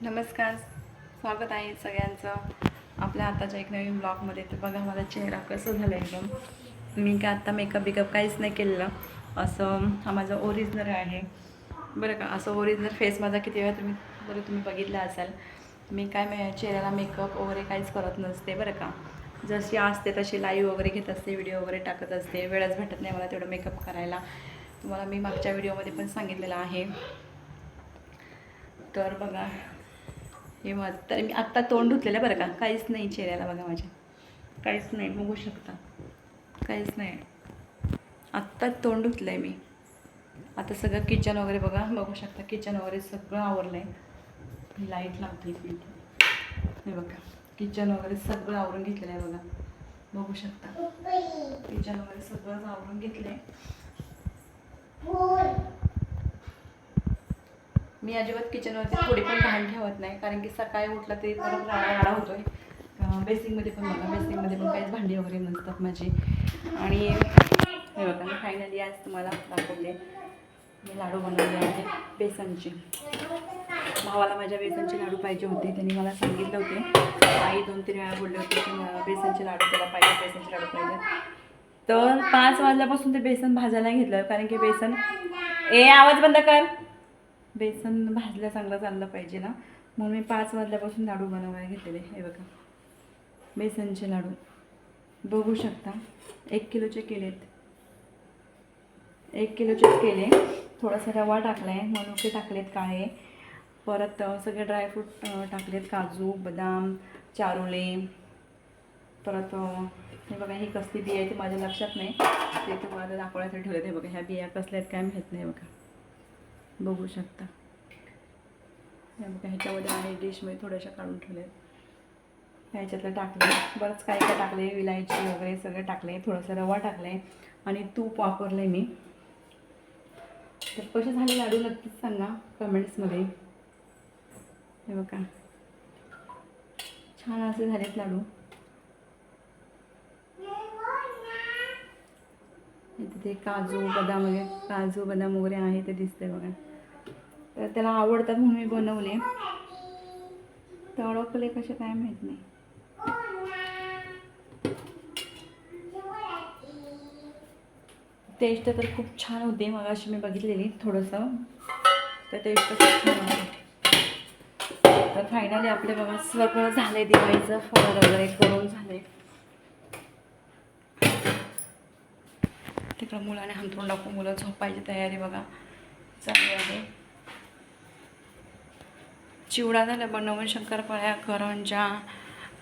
नमस्कार. स्वागत आहे सगळ्यांचं आपल्या आताच्या एक नवीन ब्लॉगमध्ये तर बघा माझा चेहरा कसं झालं एकदम. मी काय आत्ता मेकअप बिकअप काहीच नाही केलेलं. असं हा माझा ओरिजिनल आहे. बरं का असं ओरिजिनल फेस माझा किती वेळा तुम्ही बरं तुम्ही बघितला असाल मी काय मे चेहऱ्याला मेकअप वगैरे काहीच करत नसते बरं का. जशी असते तशी लाईव्ह वगैरे घेत असते व्हिडिओ वगैरे टाकत असते. वेळच भेटत नाही मला तेवढं मेकअप करायला. तुम्हाला मी मागच्या व्हिडिओमध्ये पण सांगितलेलं आहे. तर बघा हे मग तर मी आत्ता तोंड धुतलेलं बरं का? काहीच नाही चेहऱ्याला बघा माझ्या. काहीच नाही बघू शकता. काहीच नाही. आत्ताच तोंड धुतलं आहे मी. आता सगळं किचन वगैरे बघा बघू शकता. किचन वगैरे सगळं आवरलं आहे लाइट लावते मी. हे बघा. किचन वगैरे सगळं आवरून घेतलेलं आहे बघा. बघू शकता. किचन वगैरे सगळंच आवरून घेतलं आहे मी अजिबात किचनवरती थोडी पण घाण ठेवत नाही कारण की सकाळी उठलं तरी परत राडा राडा आहे अं, बेसिंगमध्ये पण बघा बेसिंगमध्ये पण काहीच भांडी वगैरे नसतात माझी. आणि हे बघा मी फायनली आज तुम्हाला दाखवले मी लाडू बनवले आहे बेसनचे. भावाला माझ्या बेसनचे लाडू पाहिजे होते त्यांनी मला सांगितलं होते. आई दोन तीन वेळा बोलले होते की बेसनचे लाडू त्याला पाहिजे बेसनचे लाडू पाहिजे. तर पाच वाजल्यापासून ते बेसन भाजायला घेतलं कारण की बेसन ए आवाज बंद कर. बेसन भाजलं चांगलं चाललं पाहिजे ना. म्हणून मी पाच वाजल्यापासून लाडू बनवायला घेतलेले हे बघा. बेसनचे लाडू. बघू शकता एक किलोचे केलेत एक किलोचेच केले. थोडासा रवा टाकला आहे मनुके टाकलेत काळे. परत सगळे ड्रायफ्रूट टाकलेत काजू बदाम चारोले. परत हे बघा ही कसली बिया आहे ते माझ्या लक्षात नाही. ते तुम्हाला दाखवण्यासाठी ठेवले हे बघा ह्या बिया कसल्या आहेत काय माहीत नाही बघा. बघू शकता. बघा ह्याच्यामध्ये आहे डिशमध्ये थोड्याशा काढून ठेवले ह्याच्यातलं टाकले बरंच काय काय टाकले विलायची वगैरे सगळे टाकले थोडंसं रवा टाकले आणि तूप वापरले मी. तर कसे झाले लाडू नक्कीच सांगा कमेंट्समध्ये. हे बघा. छान असे झालेत लाडू. तिथे काजू बदाम वगैरे काजू बदाम वगैरे आहे ते दिसतंय बघा. तर त्याला आवडतात म्हणून मी बनवले. तळकले कसे काय माहीत नाही. टेस्ट तर खूप छान होते मग अशी मी बघितलेली थोडंसं. तर टेस्ट खूप छान होते. तर फायनली आपले बघा सगळं झालंय दिवाळीचं फळ वगैरे करून झाले. तिकडं मुलाने हंतरून टाकून मुलं झोपायची तयारी बघा. चांगली आहे. चिवडा झाला बनवून शंकरपाळ्या करंजा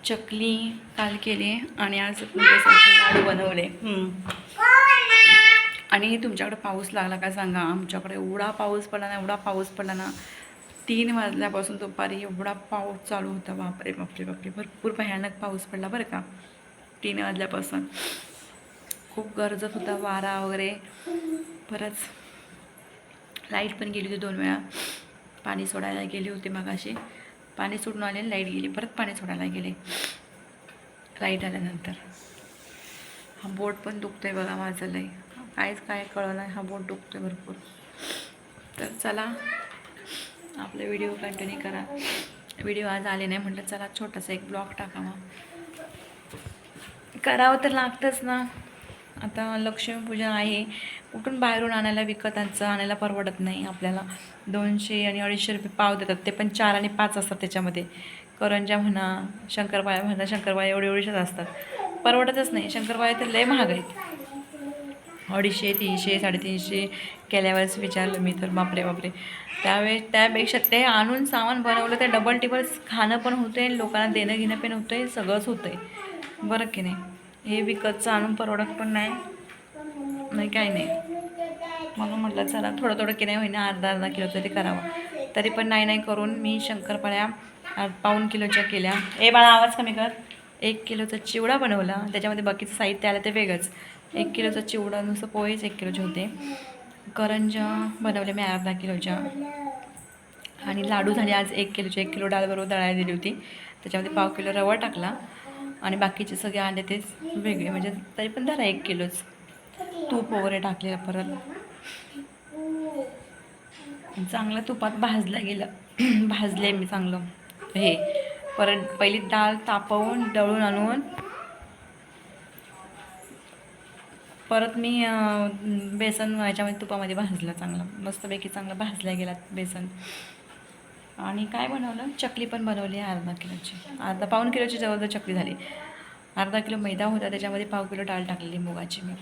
चकली काल केली आणि आज बेसनचे लाडू बनवले. आणि तुमच्याकडे पाऊस लागला का सांगा? आमच्याकडे एवढा पाऊस पडला ना एवढा पाऊस पडला ना. तीन वाजल्यापासून दुपारी एवढा पाऊस चालू होता. बापरे बापरे बापरे. भरपूर भयानक पाऊस पडला बरं का. तीन वाजल्यापासून. खूप गरजत होता वारा वगैरे. परत लाइट पण गेली होती दोन वेळा. पाणी सोडायला गेली होती मगाशी. पाणी सोडून आले लाइट गेली परत पाणी सोडायला गेले. लाइट आल्यानंतर. हा बोट पण दुखतो आहे बघा माझं लई. काहीच काय कळलं नाही हा बोट दुखतो आहे भरपूर. तर चला आपले व्हिडिओ कंटिन्यू करा. व्हिडिओ आज आले नाही म्हटलं चला छोटासा एक ब्लॉग टाकावा. करावं तर लागतंच ना. आता लक्ष्मीपूजन आहे. कुठून बाहेरून आणायला विकतांचं आणायला परवडत नाही आपल्याला. दोनशे आणि अडीचशे रुपये पाव देतात. ते पण चार आणि पाच असतात त्याच्यामध्ये. करंजा म्हणा शंकरपाळ्या म्हणा शंकरबाया एवढे एवढेच असतात. परवडतच नाही. शंकरबाया तर लय महाग आहेत. अडीचशे तीनशे साडेतीनशे केल्यावरच विचारलं मी तर. बापरे बापरे. त्यावेळेस त्यापेक्षा ते आणून सामान बनवलं ते डबल टिबल खाणं पण होतं आहे लोकांना देणं घेणं पण होतं आहे सगळंच होतं आहे बरं की नाही? हे विकतचं आणून परवडत पण नाही. नाही काही नाही. म्हणून म्हटलं चला थोडं थोडं की नाही होईना अर्धा अर्धा किलो तरी करावं. तरी पण नाही नाही करून मी शंकरपाळ्या पाऊन पाऊण किलोच्या केल्या. ए बाळा आवाज कमी कर. एक किलोचा चिवडा बनवला. त्याच्यामध्ये बाकीचं साहित्य आलं ते वेगळंच. एक किलोचा चिवडा नुसतं पोहेच एक किलोचे होते. करंजा बनवले मी अर्धा किलोच्या. आणि लाडू झाले आज एक किलोचे. एक किलो डाळ बरोबर दळायला दिली होती. त्याच्यामध्ये पाव किलो रवा टाकला. आणि बाकीचे सगळे आले तेच वेगळे म्हणजे तरी पण धरा एक किलोच. तूप वगैरे टाकलेलं परत. चांगलं तुपात भाजलं गेलं. भाजले मी चांगलं. हे परत पहिली डाळ तापवून दळून आणून परत मी बेसन ह्याच्यामध्ये तुपामध्ये भाजलं चांगलं. मस्तपैकी चांगलं भाजल्या गेला बेसन. आणि काय बनवलं? चकली पण बनवली आहे अर्धा किलोची. अर्धा पाऊण किलोची जवळजवळ चकली झाली. अर्धा किलो मैदा होता त्याच्यामध्ये पाव किलो डाळ टाकलेली मुगाची मी.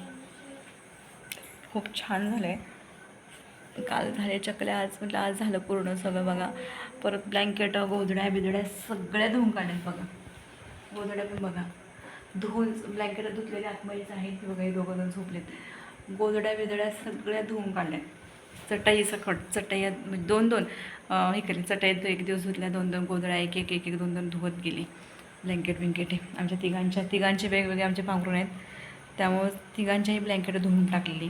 खूप छान झालं आहे काल झाले चकल्या आज म्हटलं आज झालं पूर्ण सगळं बघा. परत ब्लँकेट गोधड्या बिधड्या सगळ्या धुवून काढल्यात बघा. गोधड्या पण बघा. धुवून ब्लँकेट धुतलेले आतमध्येच आहेत बघा हे दोघं जण झोपलेत. गोधड्या बिधड्या सगळ्या धुवून काढल्या चटई खट चटई म्हणजे दोन दोन हे केले. चटईत एक दिवस धुतल्या दोन दोन गोंधळा एक एक एक एक दोन दोन धुवत गेली. ब्लँकेट ब्लँकेट हे आमच्या तिघांच्या तिघांचे वेगवेगळे आमचे पांघरून आहेत. त्यामुळं तिघांच्याही ब्लँकेट धुवून टाकलेली.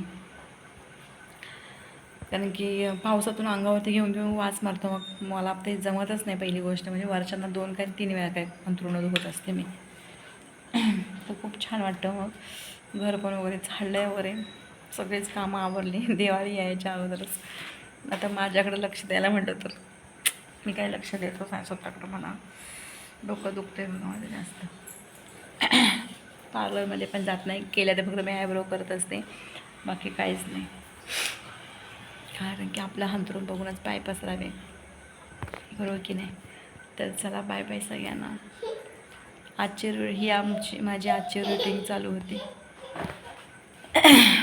कारण की पावसातून अंगावरती घेऊन घेऊन वास मारतो. मग मला ते जमतच नाही पहिली गोष्ट. म्हणजे वर्षांना दोन काय तीन वेळा काय अंतरुण धुवत असते मी. तर खूप छान वाटतं मग. घर पण वगैरे झाडलं आहे वगैरे. सगळेच कामं आवरली. दिवाळी यायच्या अगोदरच. आता माझ्याकडं लक्ष द्यायला म्हटलं तर मी काय लक्ष देतो नाही स्वतःकडं म्हणा. डोकं दुखते माझं जास्त. पार्लरमध्ये पण जात नाही. केल्या तर फक्त मी आयब्रो करत असते. बाकी काहीच नाही. कारण की आपला हंतरून बघूनच पाय पसरावे. बरोबर की नाही? तर चला बाय बाय सगळ्यांना. आजची रु- ही आमची माझी आजची रुटीन चालू होती.